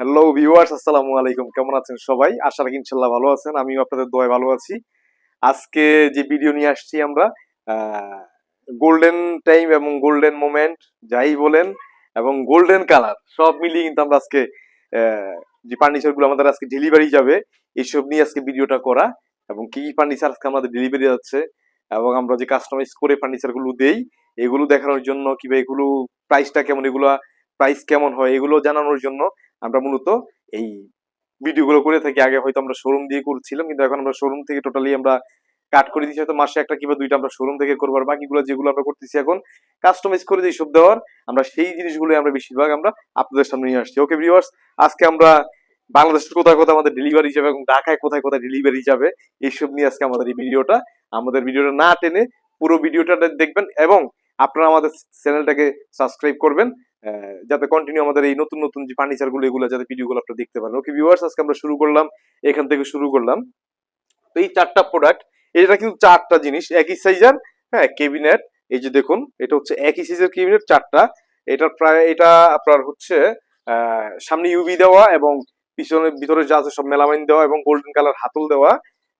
Hello viewers আসসালামু আলাইকুম। কেমন আছেন সবাই? আশা রাখি ইনশাল্লাহ ভালো আছেন। আমিও আপনাদের দোয়ায় ভালো আছি। আজকে যে ভিডিও নিয়ে আসছি আমরা গোল্ডেন টাইম এবং গোল্ডেন মোমেন্ট যাই বলেন, এবং গোল্ডেন কালার সব মিলিয়ে কিন্তু আমরা আজকে যে ফার্নিচারগুলো আমাদের আজকে ডেলিভারি যাবে এইসব নিয়ে আজকে ভিডিওটা করা, এবং কি কি ফার্নিচার আজকে আমাদের ডেলিভারি যাচ্ছে, এবং আমরা যে কাস্টমাইজ করে ফার্নিচারগুলো দেই, এগুলো দেখানোর জন্য, কিংবা এগুলো প্রাইসটা কেমন, এগুলো প্রাইস কেমন হয়, এগুলো জানানোর জন্য আমরা মূলত এই ভিডিওগুলো করে থাকি। আগে হয়তো আমরা শোরুম দিয়ে করছিলাম, কিন্তু এখন আমরা শোরুম থেকে টোটালি আমরা কাট করে দিচ্ছি হয়তো মাসে একটা কিংবা দুইটা আমরা শোরুম থেকে করব। আর বাকিগুলো যেগুলো আমরা করতেছি এখন কাস্টমাইজ করে দিই সব দেওয়ার। আমরা সেই জিনিসগুলো আমরা বেশিরভাগ আমরা আপনাদের সামনে নিয়ে আসছি। ওকে ভিউয়ার্স আজকে আমরা বাংলাদেশের কোথায় কোথায় আমাদের ডেলিভারি যাবে এবং ঢাকায় কোথায় কোথায় ডেলিভারি যাবে, এইসব নিয়ে আজকে আমাদের এই ভিডিওটা। আমাদের ভিডিওটা না টেনে পুরো ভিডিওটা দেখবেন এবং আপনারা আমাদের চ্যানেলটাকে সাবস্ক্রাইব করবেন। যাতে কন্টিনিউ আমাদের এই নতুন নতুন যে ফার্নিচারগুলো, এগুলো যাতে ভিডিওগুলো আপনারা দেখতে পারেন। ওকে ভিউয়ার্স আজকে আমরা শুরু করলাম, এখান থেকে শুরু করলাম। তো এই চারটা প্রোডাক্ট এটা কিন্তু চারটা জিনিস, একই সাইজের হ্যাঁ কেবিনেট এই যে দেখুন, এটা হচ্ছে একই সাইজের কেবিনেট চারটা। এটা প্রায়, এটা আপনার হচ্ছে সামনে ইউভি দেওয়া এবং পিছনের ভিতরে যা আছে সব মেলামাইন দেওয়া এবং গোল্ডেন কালার হাতল দেওয়া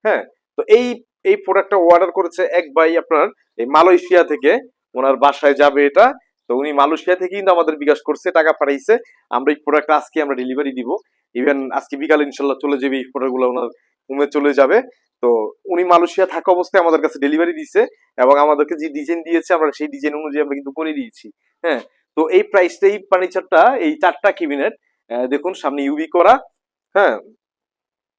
হ্যাঁ। তো এই এই প্রোডাক্টটা অর্ডার করেছে এক ভাই আপনার, এই মালয়েশিয়া থেকে। ওনার বাসায় যাবে এটা। তো উনি মালয়েশিয়া থেকে কিন্তু আমাদের বিকাশ করছে, টাকা পাঠাইছে। আমরা এই প্রোডাক্ট আজকে আমরা ডেলিভারি দিব। ইভেন আজকে বিকালে ইনশাল্লাহ চলে যাবে এই প্রোডাক্টগুলো, ওনার রুমে চলে যাবে। তো উনি মালয়েশিয়া থাকা অবস্থায় আমাদের কাছে ডেলিভারি দিছে এবং আমাদেরকে যে ডিজাইন দিয়েছে, আমরা সেই ডিজাইন অনুযায়ী আমরা কিন্তু করে দিয়েছি। হ্যাঁ তো এই প্রাইসটা এই ফার্নিচারটা এই চারটা ক্যাবিনেট দেখুন সামনে ইউবি করা হ্যাঁ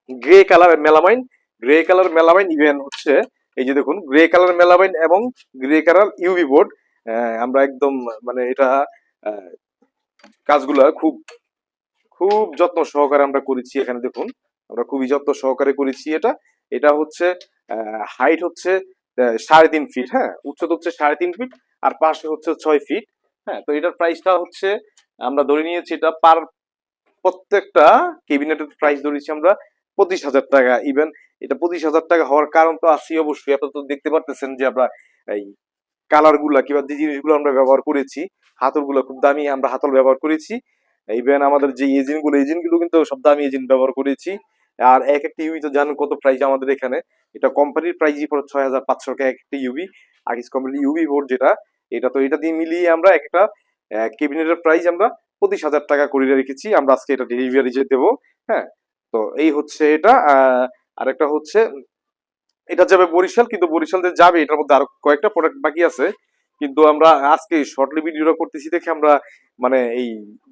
grey colour melamine grey colour melamine even হচ্ছে, এই যে দেখুন গ্রে কালার মেলামাইন এবং গ্রে কালার ইউভি বোর্ড আমরা একদম মানে এটা কাজগুলা খুব খুব যত্ন সহকারে আমরা করেছি এখানে দেখুন। আমরা খুবই যত্ন সহকারে করেছি এটা। এটা হচ্ছে হাইট হচ্ছে সাড়ে তিন ফিট হ্যাঁ? উচ্চতা হচ্ছে সাড়ে তিন ফিট আর পাশে হচ্ছে ছয় ফিট হ্যাঁ? তো এটার প্রাইসটা হচ্ছে, আমরা ধরে নিয়েছি এটা পার প্রত্যেকটা কেবিনেটের প্রাইস ধরেছি আমরা পঁচিশ হাজার টাকা। ইভেন এটা পঁচিশ হাজার টাকা হওয়ার কারণ তো আছে অবশ্যই। আপনারা তো দেখতে পারতেছেন যে আমরা এই কালারগুলা কিংবা যে জিনিসগুলো আমরা ব্যবহার করেছি হাতলগুলো খুব দামি আমরা হাতল ব্যবহার করেছি। ইভেন আমাদের যে এজেন্টগুলো এজেন্টগুলো কিন্তু সব দামি এজেন্ট ব্যবহার করেছি। আর এক একটা ইউবি তো জানেন কত প্রাইস আমাদের এখানে? এটা কোম্পানির প্রাইসই পড়ে ছয় হাজার পাঁচশো টাকা এক একটা ইউবি আগিস কোম্পানির ইউবি বোর্ড যেটা, এটা তো এটা দিয়ে মিলিয়ে আমরা একটা কেবিনেটের প্রাইস আমরা পঁচিশ হাজার টাকা করে রেখেছি। আমরা আজকে এটা ডেলিভারি যে দেবো হ্যাঁ? তো এই হচ্ছে এটা। আরেকটা হচ্ছে এটা যাবে বরিশাল, কিন্তু বরিশাল যে যাবে, এটার মধ্যে আরও কয়েকটা প্রোডাক্ট বাকি আছে। কিন্তু আমরা আজকে শর্টলি ভিডিওটা করতেছি দেখে আমরা মানে এই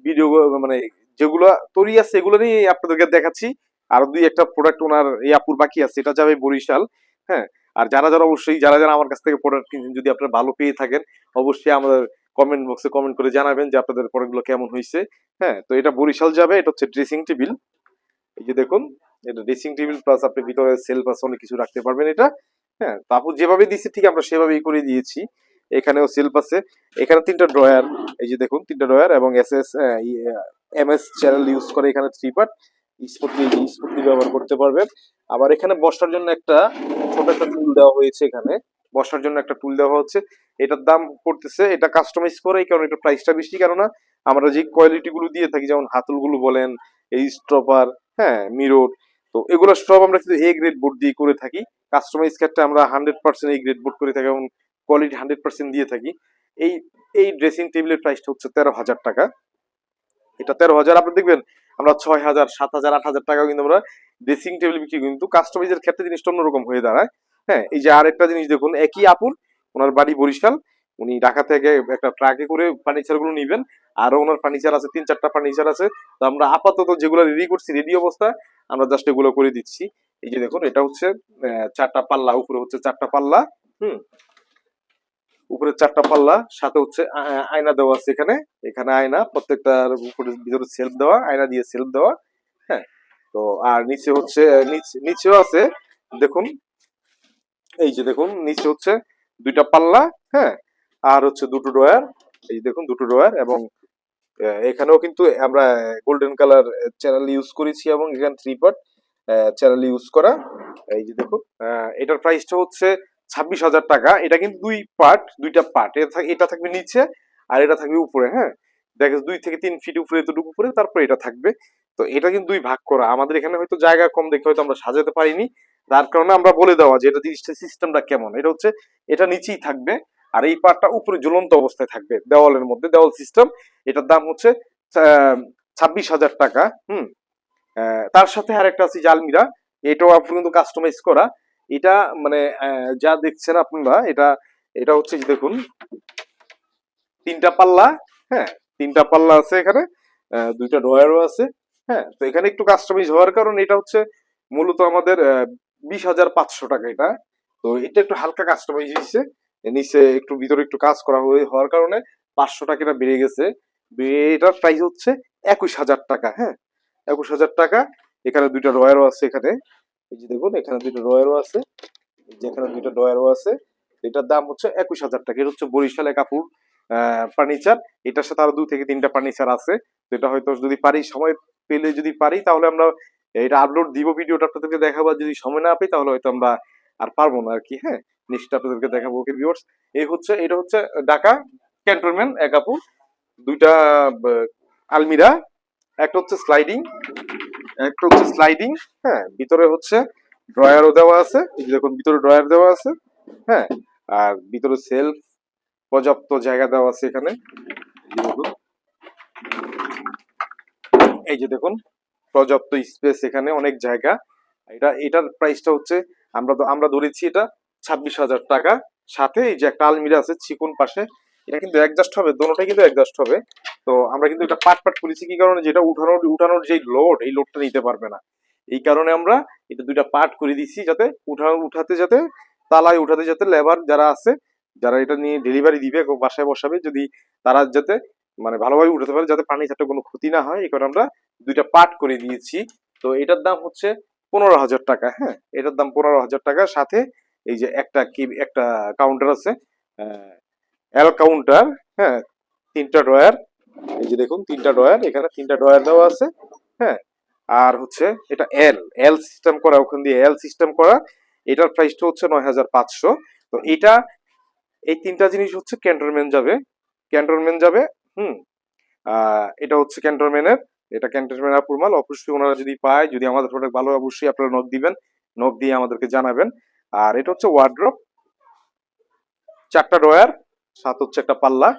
ভিডিও মানে যেগুলো তৈরি আছে, এগুলো নিয়ে আপনাদেরকে দেখাচ্ছি। আর দুই একটা প্রোডাক্ট ওনার এই আপুর বাকি আছে, এটা যাবে বরিশাল হ্যাঁ। আর যারা যারা অবশ্যই, যারা যারা আমার কাছ থেকে প্রোডাক্ট কিনছেন, যদি আপনারা ভালো পেয়ে থাকেন, অবশ্যই আমাদের কমেন্ট বক্সে কমেন্ট করে জানাবেন যে আপনাদের প্রোডাক্টগুলো কেমন হয়েছে হ্যাঁ। তো এটা বরিশাল যাবে, এটা হচ্ছে ড্রেসিং টেবিল এই যে দেখুন এটা ড্রেসিং টেবিল প্লাস আপনি ভিতরে সেল প্লাস অনেক কিছু রাখতে পারবেন এটা। হ্যাঁ তারপর যেভাবে দিচ্ছে ঠিক আমরা সেভাবেই করে দিয়েছি। এখানেও সেলফ আছে এখানে তিনটা ড্রয়ার এই যে দেখুন, তিনটা ড্রয়ার এবং S S M S channel use করে এখানে থ্রি পার্ট স্পুটলি স্পুটলি ব্যবহার করতে পারবেন। আবার এখানে বসার জন্য একটা ছোট একটা টুল দেওয়া হয়েছে এখানে। বসার জন্য একটা টুল দেওয়া হচ্ছে। এটার দাম পড়তেছে, এটা কাস্টমাইজ করে, কারণে এটা প্রাইসটা বেশি, কেননা আমরা যে কোয়ালিটিগুলো দিয়ে থাকি, যেমন হাতলগুলো বলেন, এই স্টপার হ্যাঁ মিরর তো এগুলো সব আমরা কিন্তু এ গ্রেড বোর্ড দিয়ে করে থাকি। কাস্টমাইজ ক্ষেত্রে আমরা হান্ড্রেড পার্সেন্ট এই গ্রেড বোর্ড করে থাকি এবং কোয়ালিটি হান্ড্রেড পার্সেন্ট দিয়ে থাকি। এই এই ড্রেসিং টেবিলের প্রাইসটা হচ্ছে তেরো হাজার টাকা। এটা তেরো হাজার, আপনি দেখবেন আমরা ছয় হাজার, সাত হাজার, আট হাজার টাকা কিন্তু আমরা ড্রেসিং টেবিল বিক্রি কিন্তু কাস্টমাইজের ক্ষেত্রে জিনিসটা অন্যরকম হয়ে দাঁড়ায়। হ্যাঁ এই যে আরেকটা জিনিস দেখুন, একই আপুর, ওনার বাড়ি বরিশাল। উনি ঢাকা থেকে একটা ট্রাকে করে ফার্নিচারগুলো নিবেন। আরও ওনার ফার্নিচার আছে, তিন চারটা ফার্নিচার আছে। তো আমরা আপাতত যেগুলো রেডি করছি রেডি অবস্থা আমরা জাস্ট এগুলো করে দিচ্ছি। এই যে দেখুন, এটা হচ্ছে চারটা পাল্লা, উপরে হচ্ছে চারটা পাল্লা, হুম? উপরে চারটা পাল্লা, সাথে হচ্ছে আয়না দেওয়া আছে এখানে। এখানে আয়না, প্রত্যেকটার উপরে ভিতরে সেলফ দেওয়া, আয়না দিয়ে সেলফ দেওয়া হ্যাঁ? তো, আর নিচে হচ্ছে নিচেও আছে, দেখুন, এই যে দেখুন, নিচে হচ্ছে দুইটা পাল্লা হ্যাঁ? আর হচ্ছে দুটো ড্রয়ার, এই দেখুন, দুটো ড্রয়ার এবং এখানেও কিন্তু আমরা গোল্ডেন কালার চ্যানেল ইউজ করেছি এবং এখানে থ্রি পার্ট চ্যানেল ইউজ করা। এই যে দেখো এটার প্রাইসটা হচ্ছে ছাব্বিশ হাজার টাকা। এটা কিন্তু দুই পার্ট দুইটা পার্ট এটা থাকবে নিচে আর এটা থাকবে উপরে হ্যাঁ? দেখে দুই থেকে তিন ফিট উপরে, এতটুকু উপরে, তারপরে এটা থাকবে। তো এটা কিন্তু দুই ভাগ করা। আমাদের এখানে হয়তো জায়গা কম দেখে হয়তো আমরা সাজাতে পারিনি। তার কারণে আমরা বলে দেওয়া যে এটা জিনিসটা সিস্টেমটা কেমন। এটা হচ্ছে, এটা নিচেই থাকবে। আর এই পার্টটা উপরে ঝুলন্ত অবস্থায় থাকবে দেওয়ালের মধ্যে, দেওয়াল সিস্টেম এটার দাম হচ্ছে ছাব্বিশ হাজার টাকা, হুম। তার সাথে আরেকটা আছে জালমিরা, এটাও আপনি কিন্তু কাস্টমাইজ করা। এটা মানে যা দেখছেন আপনারা, এটা এটা হচ্ছে দেখুন, তিনটা পাল্লা হ্যাঁ তিনটা পাল্লা আছে এখানে দুইটা ড্রয়ারও আছে হ্যাঁ। তো এখানে একটু কাস্টমাইজ হওয়ার কারণ এটা হচ্ছে মূলত আমাদের বিশ হাজার পাঁচশো টাকা এটা। তো এটা একটু হালকা কাস্টমাইজ হয়েছে। নিচে একটু ভিতরে একটু কাজ করা হওয়ার কারণে পাঁচশো টাকা এটা বেড়ে গেছে। এটার প্রাইস হচ্ছে একুশ হাজার টাকা হ্যাঁ? একুশ হাজার টাকা। এখানে দুইটা ড্রয়ারও আছে এখানে। এই যে দেখুন, এখানে দুইটা ড্রয়ারও আছে। এই যে এখানে দুইটা ড্রয়ারও আছে। এটার দাম হচ্ছে একুশ হাজার টাকা। এটা হচ্ছে বরিশালে কাপড় ফার্নিচার এটার সাথে আরও দু থেকে তিনটা ফার্নিচার আছে। তো এটা হয়তো যদি পারি, সময় পেলে যদি পারি, তাহলে আমরা এটা আপলোড দিব। ভিডিওটা আপনাদেরকে দেখাবো যদি সময় না পাই, তাহলে হয়তো আমরা আর পারব না আর কি হ্যাঁ? নিশ্চিত আপনাদেরকে দেখাবো ওকে ভিউয়ার্স এই হচ্ছে, এটা হচ্ছে ঢাকা ক্যান্টনমেন্ট একাপুর। দুইটা আলমিরা, একটা হচ্ছে স্লাইডিং একটা হচ্ছে স্লাইডিং হ্যাঁ ভিতরে হচ্ছে ড্রয়ারও দেওয়া আছে দেখুন, ভিতরে ড্রয়ার দেওয়া আছে হ্যাঁ আর ভিতরে সেলফ পর্যাপ্ত জায়গা দেওয়া আছে এখানে। এই যে দেখুন, পর্যাপ্ত স্পেস এখানে, অনেক জায়গা। এটা, এটার প্রাইসটা হচ্ছে, আমরা তো, আমরা ধরেছি এটা ছাব্বিশ হাজার টাকা। সাথে এই যে একটা আলমিরা আছে চিকুন পাশে, এটা কিন্তু অ্যাডজাস্ট হবে, দোনোটাই কিন্তু অ্যাডজাস্ট হবে। তো আমরা কিন্তু এটা পাট পাট করেছি, কি কারণে? যেটা উঠানোর উঠানোর যে লোড এই লোডটা নিতে পারবে না। এই কারণে আমরা এটা দুইটা পার্ট করে দিছি যাতে উঠা উঠাতে যাতে, তালায় উঠাতে যাতে লেবার যারা আছে, যারা এটা নিয়ে ডেলিভারি দিবে বাসায় বসাবে, যদি তারা যাতে মানে ভালোভাবে উঠাতে পারে, যাতে পানি ছাড়তে কোনো ক্ষতি না হয়, এই কারণে আমরা দুইটা পার্ট করে দিয়েছি। তো এটার দাম হচ্ছে পনেরো হাজার টাকা হ্যাঁ? এটার দাম পনেরো হাজার টাকা। সাথে এই যে একটা কি, একটা কাউন্টার আছে এল কাউন্টার হ্যাঁ তিনটা ড্রয়ার, এই যে দেখুন, তিনটা ড্রয়ার, এখানে তিনটা ড্রয়ার দেওয়া আছে হ্যাঁ আর হচ্ছে এটা এল এল সিস্টেম করা, ওখান দিয়ে এল সিস্টেম করা, এটার প্রাইসটা হচ্ছে নয় হাজার পাঁচশো। তো এটা, এই তিনটা জিনিস হচ্ছে ক্যান্টনমেন্ট যাবে ক্যান্টনমেন্ট যাবে, হুম এটা হচ্ছে ক্যান্টনমেন্টের, এটা ক্যান্টনমেন্ট আপুর মাল অবশ্যই ওনারা যদি পায়, যদি আমাদের প্রোডাক্ট ভালো অবশ্যই আপনারা নক দিবেন নক দিয়ে আমাদেরকে জানাবেন। আর এটা হচ্ছে ওয়ার্ড্রপ চারটা ড্রয়ার সাত হচ্ছে একটা পাল্লা।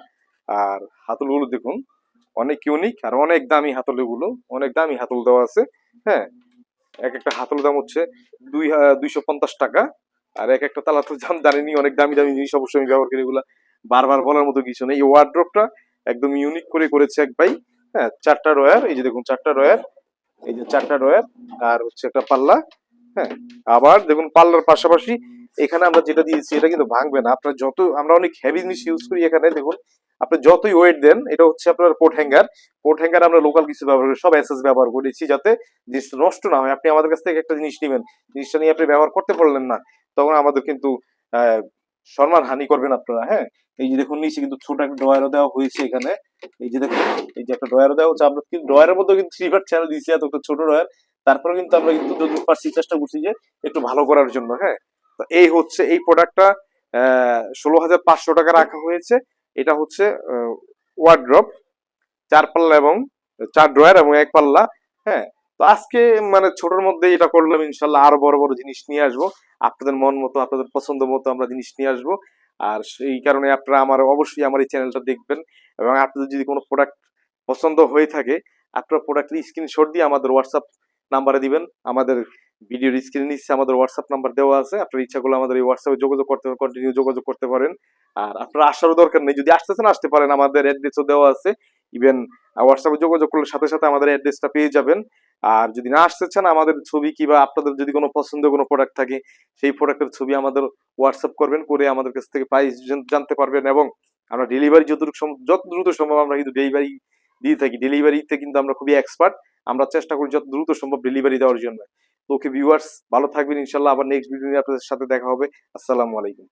আর হাতলগুলো দেখুন, অনেক ইউনিক আর অনেক দামি হাতলগুলো, অনেক দামি হাতল দেওয়া আছে। হ্যাঁ এক একটা হাতল দাম হচ্ছে দুই দুইশো পঞ্চাশ টাকা। আর এক একটা তালা তো দাম জানেনি অনেক দামি দামি জিনিস অবশ্যই আমি ব্যবহার করি এগুলা। বারবার বলার মতো কিছু নেই। এই ওয়ার্ড্রপটা একদম ইউনিক করে করেছে এক ভাই। হ্যাঁ চারটা রয়ার এই যে দেখুন, চারটা রয়ার এই যে চারটা রয়ার আর হচ্ছে একটা পাল্লা। হ্যাঁ আবার দেখুন পাল্লার পাশাপাশি এখানে আমরা যেটা দিয়েছি, এটা কিন্তু ভাঙবে না। আপনার যত, আমরা অনেক হেভি জিনিস ইউজ করি এখানে, দেখুন, আপনি যতই ওয়েট দেন, এটা হচ্ছে আপনার কোট হ্যাঙ্গার কোট হ্যাঙ্গার আমরা লোকাল কিছু ব্যবহার করি, সব এসএস ব্যবহার করেছি যাতে জিনিসটা নষ্ট না হয়। আপনি আমাদের কাছ থেকে একটা জিনিস নেবেন, জিনিসটা নিয়ে আপনি ব্যবহার করতে পারলেন না, তখন আমাদের কিন্তু সম্মান হানি করবেন আপনারা হ্যাঁ? এই যে দেখুন, নিচে কিন্তু ছোট একটা ড্রয়ারও দেওয়া হয়েছে এখানে। এই যে দেখুন, এই যে একটা ড্রয়ারও দেওয়া হচ্ছে, আমরা কিন্তু ড্রয়ারের মধ্যে কিন্তু থ্রি চ্যানেল দিয়েছি এত একটা ছোট ড্রয়ার তারপরে কিন্তু আমরা কিন্তু যদি পারছি চেষ্টা করছি যে একটু ভালো করার জন্য হ্যাঁ? তো এই হচ্ছে এই প্রোডাক্টটা ষোলো হাজার পাঁচশো টাকা রাখা হয়েছে। এটা হচ্ছে ওয়ার্ড্রপ চার পাল্লা এবং চার ড্রয়ার এবং এক পাল্লা হ্যাঁ? তো আজকে মানে ছোটর মধ্যে এটা করলাম, ইনশাল্লাহ আরও বড় বড় জিনিস নিয়ে আসব। আপনাদের মন মতো, আপনাদের পছন্দ মতো আমরা জিনিস নিয়ে আসব। আর সেই কারণে আপনারা আমার অবশ্যই আমার এই চ্যানেলটা দেখবেন। এবং আপনাদের যদি কোনো প্রোডাক্ট পছন্দ হয়ে থাকে, আপনারা প্রোডাক্টের স্ক্রিনশট দিয়ে আমাদের হোয়াটসঅ্যাপ নাম্বারে দিবেন। আমাদের ভিডিওর স্ক্রিন নিচ্ছে আমাদের হোয়াটসঅ্যাপ নাম্বার দেওয়া আছে। আপনার ইচ্ছা করলে আমাদের এই হোয়াটসঅ্যাপে যোগাযোগ করতে কন্টিনিউ যোগাযোগ করতে পারেন। আর আপনার আসারও দরকার নেই। যদি আসতেছেন, আসতে পারেন। আমাদের অ্যাড্রেসও দেওয়া আছে। ইভেন হোয়াটসঅ্যাপে যোগাযোগ করলে সাথে সাথে আমাদের অ্যাড্রেসটা পেয়ে যাবেন। আর যদি না আসতে চান, আমাদের ছবি কিংবা আপনাদের যদি কোনো পছন্দ কোনো প্রোডাক্ট থাকে, সেই প্রোডাক্টের ছবি আমাদের হোয়াটসঅ্যাপ করবেন, করে আমাদের কাছ থেকে প্রাইস জানতে পারবেন এবং আমরা ডেলিভারি যত দ্রুত সম্ভব আমরা কিন্তু ডেলিভারি দিয়ে থাকি। ডেলিভারিতে কিন্তু আমরা খুবই এক্সপার্ট আমরা চেষ্টা করি যত দ্রুত সম্ভব ডেলিভারি দেওয়ার জন্য। তো ওকে ভিউয়ার্স ভালো থাকবেন, ইনশাল্লাহ আবার নেক্সট ভিডিও নিয়ে আপনাদের সাথে দেখা হবে। আসসালামু আলাইকুম।